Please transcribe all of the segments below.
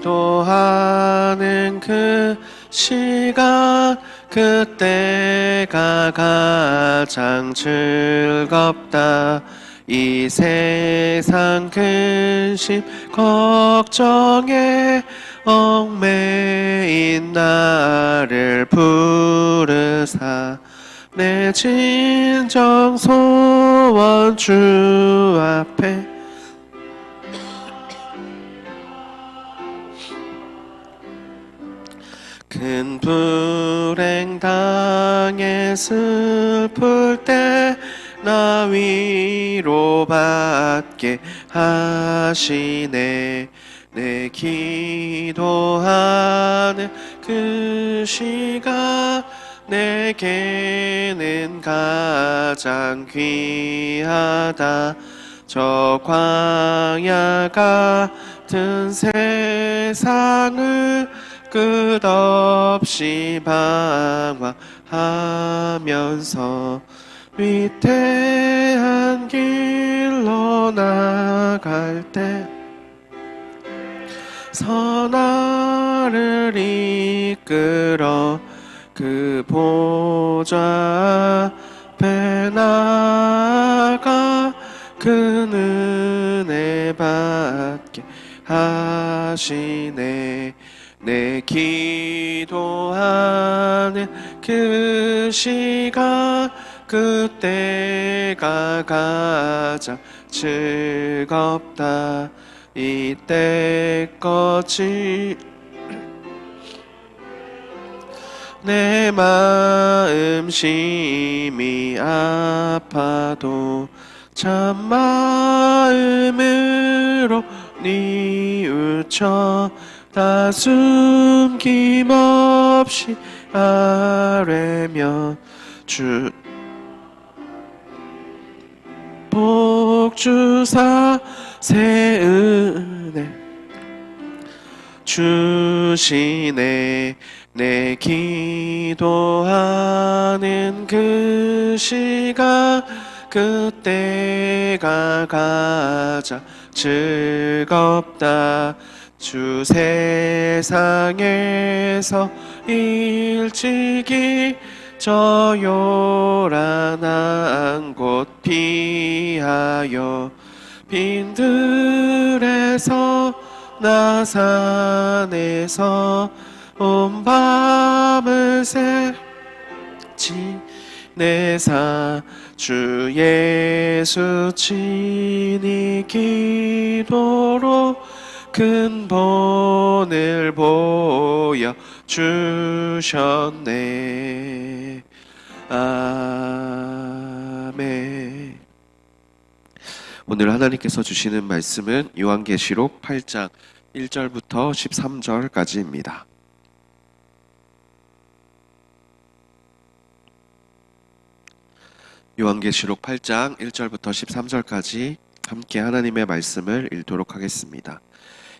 기도하는 그 시간 그때가 가장 즐겁다. 이 세상 근심 걱정에 얽매인 나를 부르사 내 진정 소원 주 앞에 큰 불행 당해 슬플 때 나 위로 받게 하시네. 내 기도하는 그 시간 내게는 가장 귀하다. 저 광야 같은 세상을 끝없이 방황하면서 위태한 길로 나갈 때 선화를 이끌어 그 보좌 앞에 나가 그 은혜 받게 하시네 내 기도하는 그 시간 그때가 가장 즐겁다. 이때까지 내 마음 심히 아파도 참 마음으로 뉘우쳐 다 숨김없이 아뢰며 주 복주사 새 은혜 주시네 내 기도하는 그 시간 그때가 가장 즐겁다 주 세상에서 일찍이 저 요란한 곳 피하여 빈들에서 나산에서 온 밤을 새 지 내사 주 예수 친히 기도로 큰 본을 보여 주셨네 아멘 오늘 하나님께서 주시는 말씀은 요한계시록 8장 1절부터 13절까지입니다. 요한계시록 8장 1절부터 13절까지 함께 하나님의 말씀을 읽도록 하겠습니다.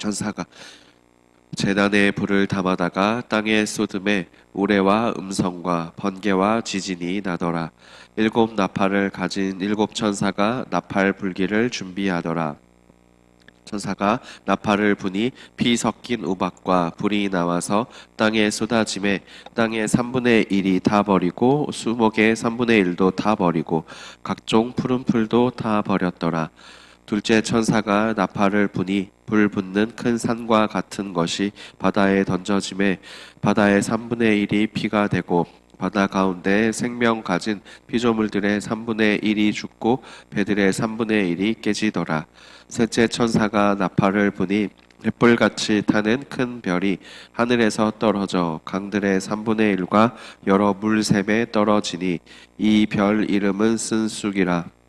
천사가 재단에 불을 담아다가 땅에 쏟음에 우레와 음성과 번개와 지진이 나더라. 일곱 나팔을 가진 일곱 천사가 나팔 불기를 준비하더라. 천사가 나팔을 부니 피 섞인 우박과 불이 나와서 땅에 쏟아짐에 땅의 3분의 1이 다 버리고 수목의 3분의 1도 다 버리고 각종 푸른 풀도 다 버렸더라. 둘째 천사가 나팔을 부니 불 붙는 큰 산과 같은 것이 바다에 던져짐에 바다의 3분의 1이 피가 되고 바다 가운데 생명 가진 피조물들의 3분의 1이 죽고 배들의 3분의 1이 깨지더라. 셋째 천사가 나팔을 부니 횃불같이 타는 큰 별이 하늘에서 떨어져 강들의 3분의 1과 여러 물샘에 떨어지니 이 별 이름은 쓴쑥이라.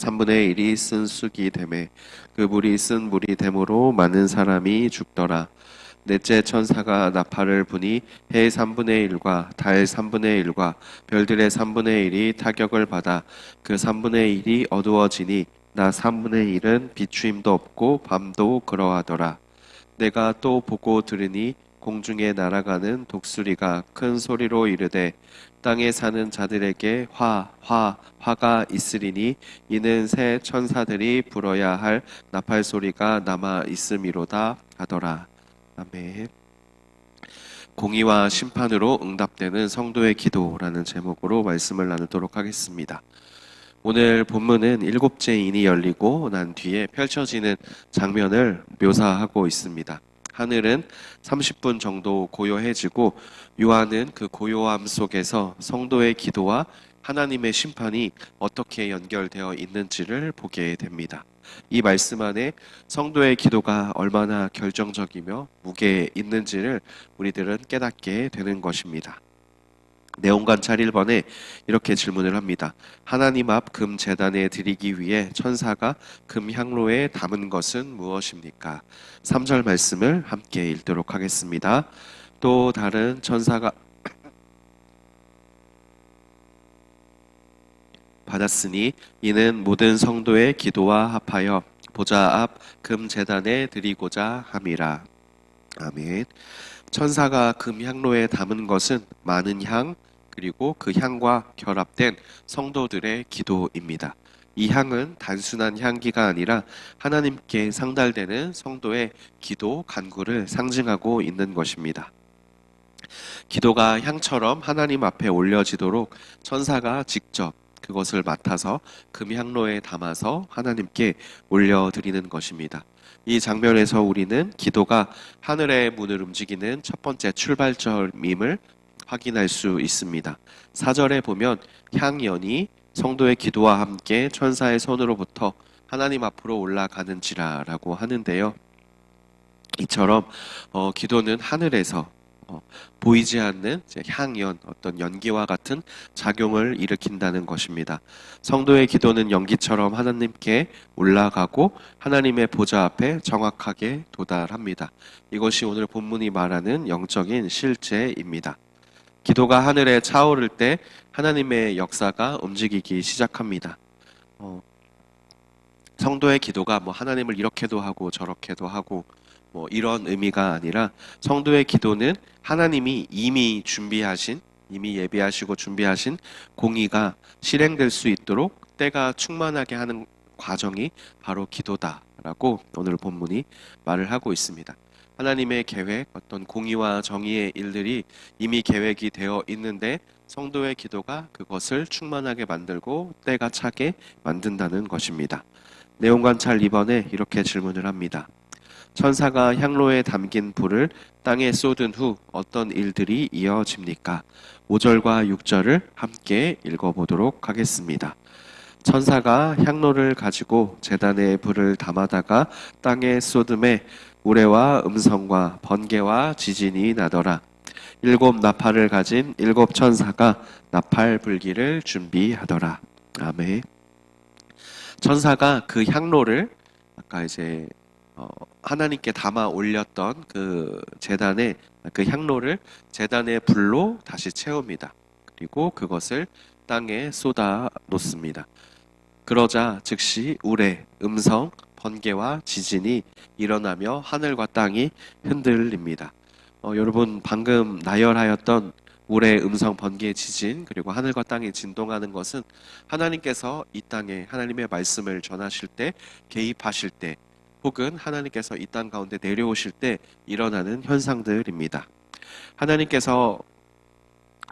3분의 1이 쓴 쑥이 되매 그 물이 쓴 물이 되므로 많은 사람이 죽더라. 넷째 천사가 나팔을 부니 해 3분의 1과 달 3분의 1과 별들의 3분의 1이 타격을 받아 그 3분의 1이 어두워지니 나 3분의 1은 비추임도 없고 밤도 그러하더라. 내가 또 보고 들으니 공중에 날아가는 독수리가 큰 소리로 이르되 땅에 사는 자들에게 화, 화, 화가 있으리니 이는 새 천사들이 불어야 할 나팔 소리가 남아 있음이로다 하더라. 아멘. 공의와 심판으로 응답되는 성도의 기도라는 제목으로 말씀을 나누도록 하겠습니다. 오늘 본문은 일곱째 인이 열리고 난 뒤에 펼쳐지는 장면을 묘사하고 있습니다. 하늘은 30분 정도 고요해지고 요한은 그 고요함 속에서 성도의 기도와 하나님의 심판이 어떻게 연결되어 있는지를 보게 됩니다. 이 말씀 안에 성도의 기도가 얼마나 결정적이며 무게 있는지를 우리들은 깨닫게 되는 것입니다. 내용 관찰 1번에 이렇게 질문을 합니다. 하나님 앞금 재단에 드리기 위해 천사가 금 향로에 담은 것은 무엇입니까? 3절 말씀을 함께 읽도록 하겠습니다. 또 다른 천사가 받았으니 이는 모든 성도의 기도와 합하여 보좌 앞금 재단에 드리고자 함이라. 아멘. 천사가 금 향로에 담은 것은 많은 향 그리고 그 향과 결합된 성도들의 기도입니다. 이 향은 단순한 향기가 아니라 하나님께 상달되는 성도의 기도 간구를 상징하고 있는 것입니다. 기도가 향처럼 하나님 앞에 올려지도록 천사가 직접 그것을 맡아서 금향로에 담아서 하나님께 올려드리는 것입니다. 이 장면에서 우리는 기도가 하늘의 문을 움직이는 첫 번째 출발점임을 확인할 수 있습니다. 사절에 보면 향연이 성도의 기도와 함께 천사의 손으로부터 하나님 앞으로 올라가는지라라고 하는데요. 이처럼 어, 기도는 하늘에서 어, 보이지 않는 향연 어떤 연기와 같은 작용을 일으킨다는 것입니다. 성도의 기도는 연기처럼 하나님께 올라가고 하나님의 보좌 앞에 정확하게 도달합니다. 이것이 오늘 본문이 말하는 영적인 실제입니다. 기도가 하늘에 차오를 때 하나님의 역사가 움직이기 시작합니다. 어, 성도의 기도가 뭐 하나님을 이렇게도 하고 저렇게도 하고 뭐 이런 의미가 아니라 성도의 기도는 하나님이 이미 준비하신 이미 예비하시고 준비하신 공의가 실행될 수 있도록 때가 충만하게 하는 과정이 바로 기도다라고 오늘 본문이 말을 하고 있습니다. 하나님의 계획, 어떤 공의와 정의의 일들이 이미 계획이 되어 있는데 성도의 기도가 그것을 충만하게 만들고 때가 차게 만든다는 것입니다. 내용 관찰 2번에 이렇게 질문을 합니다. 천사가 향로에 담긴 불을 땅에 쏟은 후 어떤 일들이 이어집니까? 5절과 6절을 함께 읽어보도록 하겠습니다. 천사가 향로를 가지고 재단에 불을 담아다가 땅에 쏟음에 우레와 음성과 번개와 지진이 나더라. 일곱 나팔을 가진 일곱 천사가 나팔 불기를 준비하더라. 아멘. 천사가 그 향로를 아까 이제 어, 하나님께 담아 올렸던 그 재단에 그 향로를 재단의 불로 다시 채웁니다. 그리고 그것을 땅에 쏟아 놓습니다. 그러자 즉시 우레, 음성, 번개와 지진이 일어나며 하늘과 땅이 흔들립니다. 어, 여러분 방금 나열하였던 우레, 음성, 번개, 지진 그리고 하늘과 땅이 진동하는 것은 하나님께서 이 땅에 하나님의 말씀을 전하실 때 개입하실 때 혹은 하나님께서 이 땅 가운데 내려오실 때 일어나는 현상들입니다. 하나님께서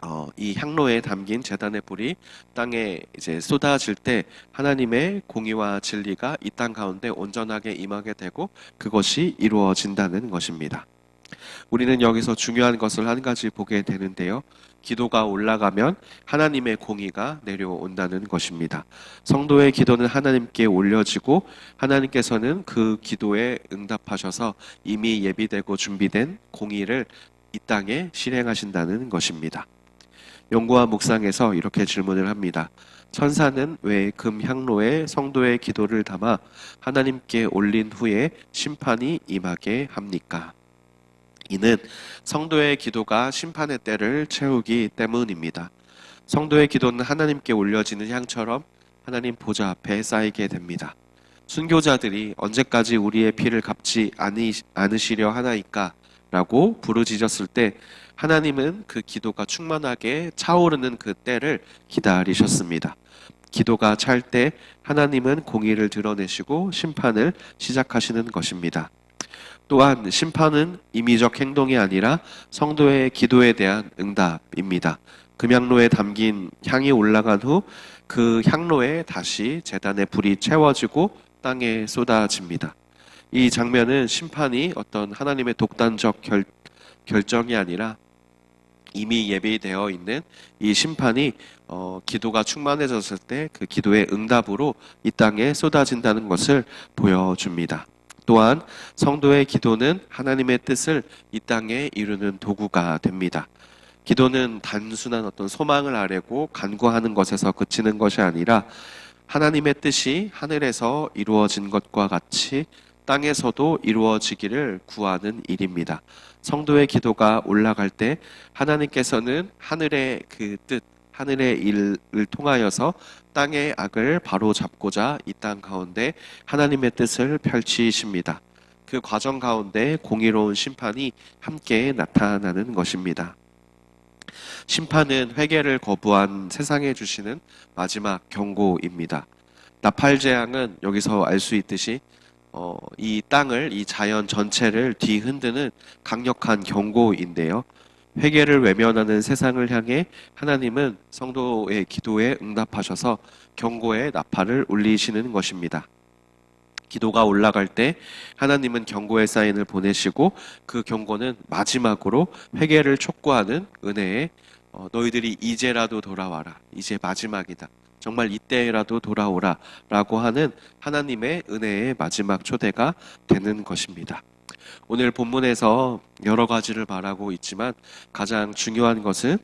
어, 이 향로에 담긴 재단의 불이 땅에 이제 쏟아질 때 하나님의 공의와 진리가 이 땅 가운데 온전하게 임하게 되고 그것이 이루어진다는 것입니다. 우리는 여기서 중요한 것을 한 가지 보게 되는데요. 기도가 올라가면 하나님의 공의가 내려온다는 것입니다. 성도의 기도는 하나님께 올려지고 하나님께서는 그 기도에 응답하셔서 이미 예비되고 준비된 공의를 이 땅에 실행하신다는 것입니다. 연구와 묵상에서 이렇게 질문을 합니다. 천사는 왜 금향로에 성도의 기도를 담아 하나님께 올린 후에 심판이 임하게 합니까? 이는 성도의 기도가 심판의 때를 채우기 때문입니다. 성도의 기도는 하나님께 올려지는 향처럼 하나님 보좌 앞에 쌓이게 됩니다. 순교자들이 언제까지 우리의 피를 갚지 않으- 않으시려 하나이까? 라고 부르짖었을 때 하나님은 그 기도가 충만하게 차오르는 그 때를 기다리셨습니다. 기도가 찰 때 하나님은 공의를 드러내시고 심판을 시작하시는 것입니다. 또한 심판은 임의적 행동이 아니라 성도의 기도에 대한 응답입니다. 금향로에 담긴 향이 올라간 후 그 향로에 다시 재단의 불이 채워지고 땅에 쏟아집니다. 이 장면은 심판이 어떤 하나님의 독단적 결, 결정이 아니라 이미 예비되어 있는 이 심판이 어, 기도가 충만해졌을 때 그 기도의 응답으로 이 땅에 쏟아진다는 것을 보여줍니다. 또한 성도의 기도는 하나님의 뜻을 이 땅에 이루는 도구가 됩니다. 기도는 단순한 어떤 소망을 아뢰고 간구하는 것에서 그치는 것이 아니라 하나님의 뜻이 하늘에서 이루어진 것과 같이 땅에서도 이루어지기를 구하는 일입니다. 성도의 기도가 올라갈 때 하나님께서는 하늘의 그 뜻, 하늘의 일을 통하여서 땅의 악을 바로 잡고자 이 땅 가운데 하나님의 뜻을 펼치십니다. 그 과정 가운데 공의로운 심판이 함께 나타나는 것입니다. 심판은 회개를 거부한 세상에 주시는 마지막 경고입니다. 나팔 재앙은 여기서 알 수 있듯이 어, 이 땅을 이 자연 전체를 뒤흔드는 강력한 경고인데요. 회개를 외면하는 세상을 향해 하나님은 성도의 기도에 응답하셔서 경고의 나팔을 울리시는 것입니다. 기도가 올라갈 때 하나님은 경고의 사인을 보내시고 그 경고는 마지막으로 회개를 촉구하는 은혜의 어, 너희들이 이제라도 돌아와라. 이제 마지막이다. 정말 이때라도 돌아오라. 라고 하는 하나님의 은혜의 마지막 초대가 되는 것입니다. 오늘 본문에서 여러 가지를 말하고 있지만 가장 중요한 것은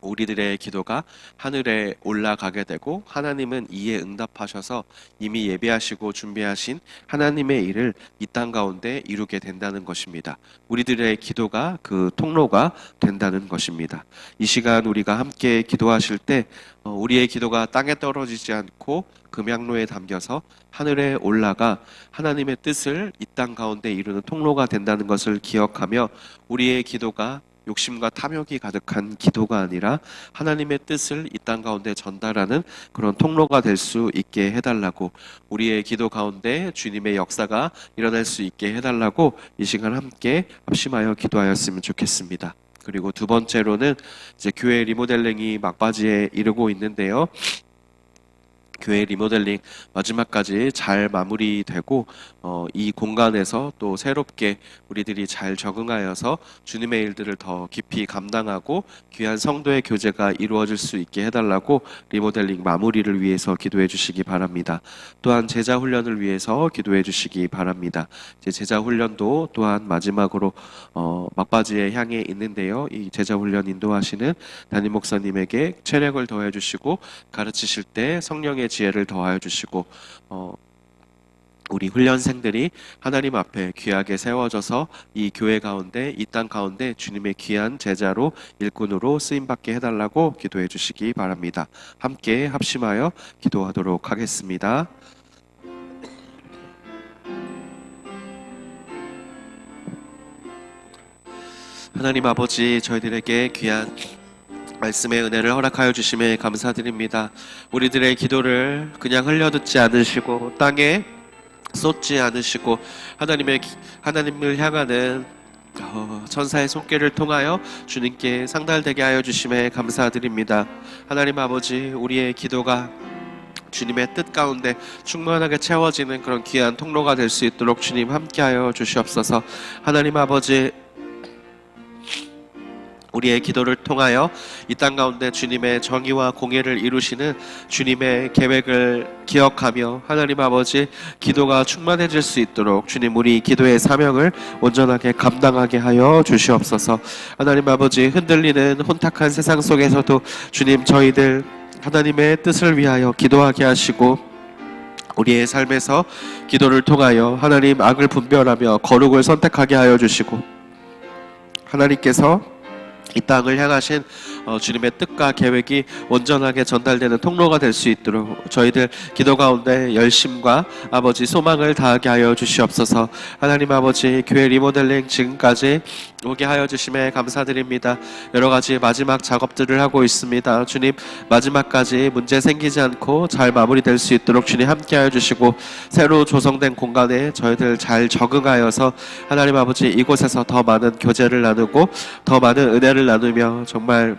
우리들의 기도가 하늘에 올라가게 되고 하나님은 이에 응답하셔서 이미 예비하시고 준비하신 하나님의 일을 이 땅 가운데 이루게 된다는 것입니다. 우리들의 기도가 그 통로가 된다는 것입니다. 이 시간 우리가 함께 기도하실 때 어, 우리의 기도가 땅에 떨어지지 않고 금양로에 담겨서 하늘에 올라가 하나님의 뜻을 이 땅 가운데 이루는 통로가 된다는 것을 기억하며 우리의 기도가 욕심과 탐욕이 가득한 기도가 아니라 하나님의 뜻을 이 땅 가운데 전달하는 그런 통로가 될 수 있게 해달라고 우리의 기도 가운데 주님의 역사가 일어날 수 있게 해달라고 이 시간 함께 합심하여 기도하였으면 좋겠습니다. 그리고 두 번째로는 이제 교회 리모델링이 막바지에 이르고 있는데요. 교회 리모델링 마지막까지 잘 마무리되고 어, 이 공간에서 또 새롭게 우리들이 잘 적응하여서 주님의 일들을 더 깊이 감당하고 귀한 성도의 교제가 이루어질 수 있게 해달라고 리모델링 마무리를 위해서 기도해 주시기 바랍니다. 또한 제자 훈련을 위해서 기도해 주시기 바랍니다. 이제 제자 훈련도 또한 마지막으로 어, 막바지에 향해 있는데요. 이 제자 훈련 인도하시는 담임 목사님에게 체력을 더해 주시고 가르치실 때 성령의 지혜를 더하여 주시고 어, 우리 훈련생들이 하나님 앞에 귀하게 세워져서 이 교회 가운데 이 땅 가운데 주님의 귀한 제자로 일꾼으로 쓰임 받게 해달라고 기도해 주시기 바랍니다. 함께 합심하여 기도하도록 하겠습니다. 하나님 아버지 저희들에게 귀한 말씀의 은혜를 허락하여 주심에 감사드립니다. 우리들의 기도를 그냥 흘려듣지 않으시고 땅에 쏟지 않으시고 하나님의 기- 하나님을 향하는 어, 천사의 손길을 통하여 주님께 상달되게 하여 주심에 감사드립니다. 하나님 아버지 우리의 기도가 주님의 뜻 가운데 충만하게 채워지는 그런 귀한 통로가 될 수 있도록 주님 함께하여 주시옵소서. 하나님 아버지 우리의 기도를 통하여 이 땅 가운데 주님의 정의와 공의를 이루시는 주님의 계획을 기억하며 하나님 아버지 기도가 충만해질 수 있도록 주님 우리 기도의 사명을 온전하게 감당하게 하여 주시옵소서. 하나님 아버지 흔들리는 혼탁한 세상 속에서도 주님 저희들 하나님의 뜻을 위하여 기도하게 하시고 우리의 삶에서 기도를 통하여 하나님 악을 분별하며 거룩을 선택하게 하여 주시고 하나님께서 이 땅을 향하신 어, 주님의 뜻과 계획이 온전하게 전달되는 통로가 될 수 있도록 저희들 기도 가운데 열심과 아버지 소망을 다하게 하여 주시옵소서. 하나님 아버지 교회 리모델링 지금까지 오게 하여 주심에 감사드립니다. 여러 가지 마지막 작업들을 하고 있습니다. 주님 마지막까지 문제 생기지 않고 잘 마무리될 수 있도록 주님 함께 하여 주시고 새로 조성된 공간에 저희들 잘 적응하여서 하나님 아버지 이곳에서 더 많은 교제를 나누고 더 많은 은혜를 나누며 정말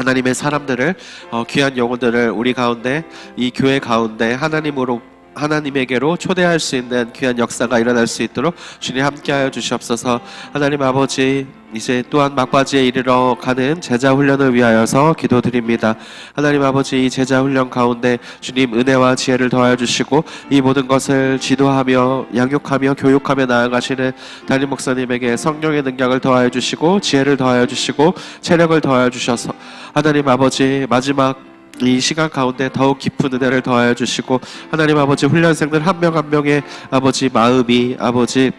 하나님의 사람들을 어, 귀한 영혼들을 우리 가운데 이 교회 가운데 하나님으로 하나님에게로 초대할 수 있는 귀한 역사가 일어날 수 있도록 주님 함께하여 주시옵소서. 하나님 아버지 이제 또한 막바지에 이르러 가는 제자 훈련을 위하여서 기도드립니다. 하나님 아버지 이 제자 훈련 가운데 주님 은혜와 지혜를 더하여 주시고 이 모든 것을 지도하며 양육하며 교육하며 나아가시는 담임 목사님에게 성령의 능력을 더하여 주시고 지혜를 더하여 주시고 체력을 더하여 주셔서 하나님 아버지 마지막 이 시간 가운데 더욱 깊은 은혜를 더하여 주시고 하나님 아버지 훈련생들 한 명 한 명의 아버지 마음이 아버지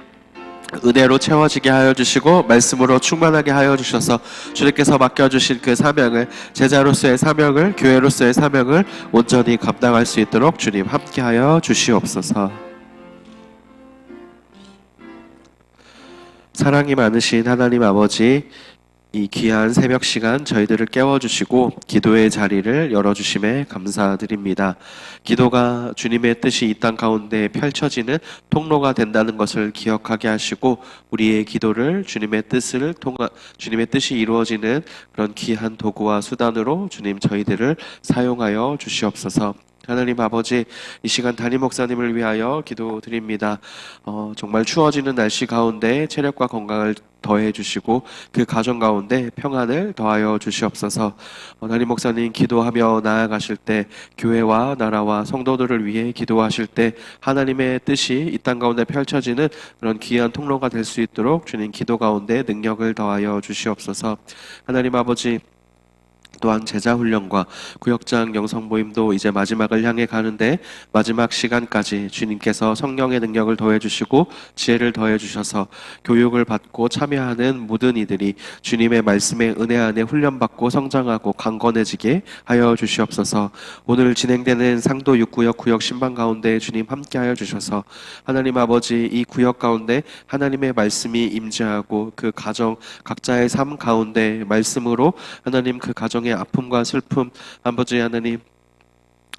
은혜로 채워지게 하여 주시고 말씀으로 충만하게 하여 주셔서 주님께서 맡겨 주신 그 사명을 제자로서의 사명을 교회로서의 사명을 온전히 감당할 수 있도록 주님 함께 하여 주시옵소서. 사랑이 많으신 하나님 아버지 이 귀한 새벽 시간 저희들을 깨워주시고 기도의 자리를 열어주심에 감사드립니다. 기도가 주님의 뜻이 이 땅 가운데 펼쳐지는 통로가 된다는 것을 기억하게 하시고 우리의 기도를 주님의 뜻을 통하 주님의 뜻이 이루어지는 그런 귀한 도구와 수단으로 주님 저희들을 사용하여 주시옵소서. 하나님 아버지 이 시간 담임 목사님을 위하여 기도드립니다. 어, 정말 추워지는 날씨 가운데 체력과 건강을 더해 주시고 그 가정 가운데 평안을 더하여 주시옵소서. 어, 담임 목사님 기도하며 나아가실 때 교회와 나라와 성도들을 위해 기도하실 때 하나님의 뜻이 이 땅 가운데 펼쳐지는 그런 귀한 통로가 될 수 있도록 주님 기도 가운데 능력을 더하여 주시옵소서. 하나님 아버지 또한 제자 훈련과 구역장 영성 모임도 이제 마지막을 향해 가는데 마지막 시간까지 주님께서 성령의 능력을 더해 주시고 지혜를 더해 주셔서 교육을 받고 참여하는 모든 이들이 주님의 말씀의 은혜 안에 훈련받고 성장하고 강건해지게 하여 주시옵소서. 오늘 진행되는 상도 6구역 구역 신방 가운데 주님 함께하여 주셔서 하나님 아버지 이 구역 가운데 하나님의 말씀이 임재하고 그 가정 각자의 삶 가운데 말씀으로 하나님 그 가정의 아픔과 슬픔 아버지 하나님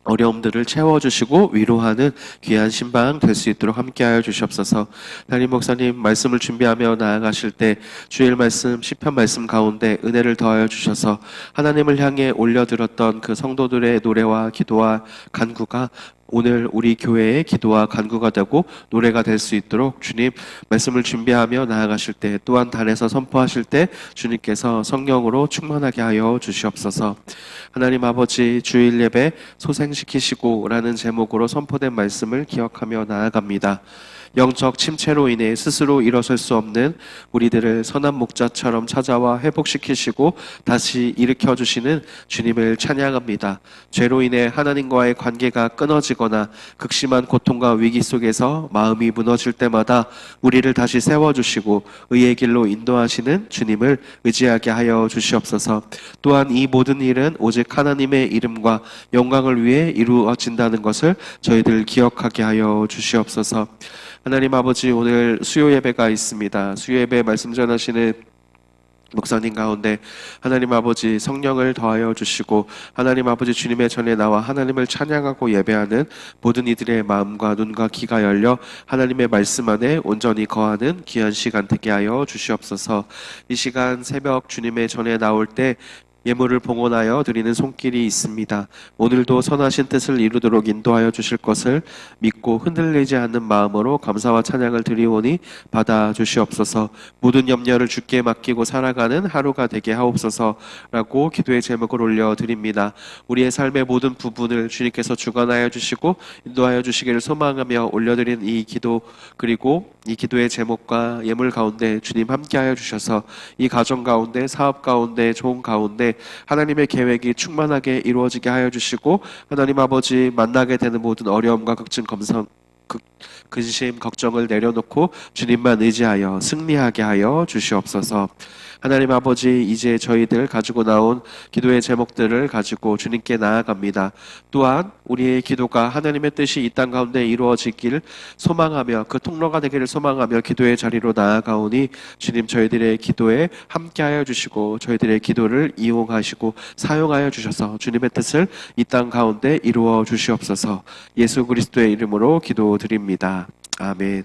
어려움들을 채워주시고 위로하는 귀한 신방 될 수 있도록 함께하여 주시옵소서. 담임 목사님 말씀을 준비하며 나아가실 때 주일 말씀 시편 말씀 가운데 은혜를 더하여 주셔서 하나님을 향해 올려드렸던 그 성도들의 노래와 기도와 간구가 오늘 우리 교회의 기도와 간구가 되고 노래가 될 수 있도록 주님 말씀을 준비하며 나아가실 때 또한 단에서 선포하실 때 주님께서 성령으로 충만하게 하여 주시옵소서. 하나님 아버지 주일 예배 소생시키시고라는 제목으로 선포된 말씀을 기억하며 나아갑니다. 영적 침체로 인해 스스로 일어설 수 없는 우리들을 선한 목자처럼 찾아와 회복시키시고 다시 일으켜 주시는 주님을 찬양합니다. 죄로 인해 하나님과의 관계가 끊어지거나 극심한 고통과 위기 속에서 마음이 무너질 때마다 우리를 다시 세워 주시고 의의 길로 인도하시는 주님을 의지하게 하여 주시옵소서. 또한 이 모든 일은 오직 하나님의 이름과 영광을 위해 이루어진다는 것을 저희들 기억하게 하여 주시옵소서. 하나님 아버지 오늘 수요 예배가 있습니다. 수요 예배 말씀 전하시는 목사님 가운데 하나님 아버지 성령을 더하여 주시고 하나님 아버지 주님의 전에 나와 하나님을 찬양하고 예배하는 모든 이들의 마음과 눈과 귀가 열려 하나님의 말씀 안에 온전히 거하는 귀한 시간 되게 하여 주시옵소서. 이 시간 새벽 주님의 전에 나올 때 예물을 봉헌하여 드리는 손길이 있습니다. 오늘도 선하신 뜻을 이루도록 인도하여 주실 것을 믿고 흔들리지 않는 마음으로 감사와 찬양을 드리오니 받아 주시옵소서. 모든 염려를 주께 맡기고 살아가는 하루가 되게 하옵소서라고 기도의 제목을 올려 드립니다. 우리의 삶의 모든 부분을 주님께서 주관하여 주시고 인도하여 주시기를 소망하며 올려드린 이 기도 그리고 이 기도의 제목과 예물 가운데 주님 함께하여 주셔서 이 가정 가운데 사업 가운데 좋은 가운데 하나님의 계획이 충만하게 이루어지게 하여 주시고 하나님 아버지 만나게 되는 모든 어려움과 걱정 검성 그, 근심, 걱정을 내려놓고 주님만 의지하여 승리하게 하여 주시옵소서. 하나님 아버지, 이제 저희들 가지고 나온 기도의 제목들을 가지고 주님께 나아갑니다. 또한 우리의 기도가 하나님의 뜻이 이 땅 가운데 이루어지길 소망하며 그 통로가 되기를 소망하며 기도의 자리로 나아가오니 주님 저희들의 기도에 함께하여 주시고 저희들의 기도를 이용하시고 사용하여 주셔서 주님의 뜻을 이 땅 가운데 이루어 주시옵소서 예수 그리스도의 이름으로 기도드립니다. 아멘.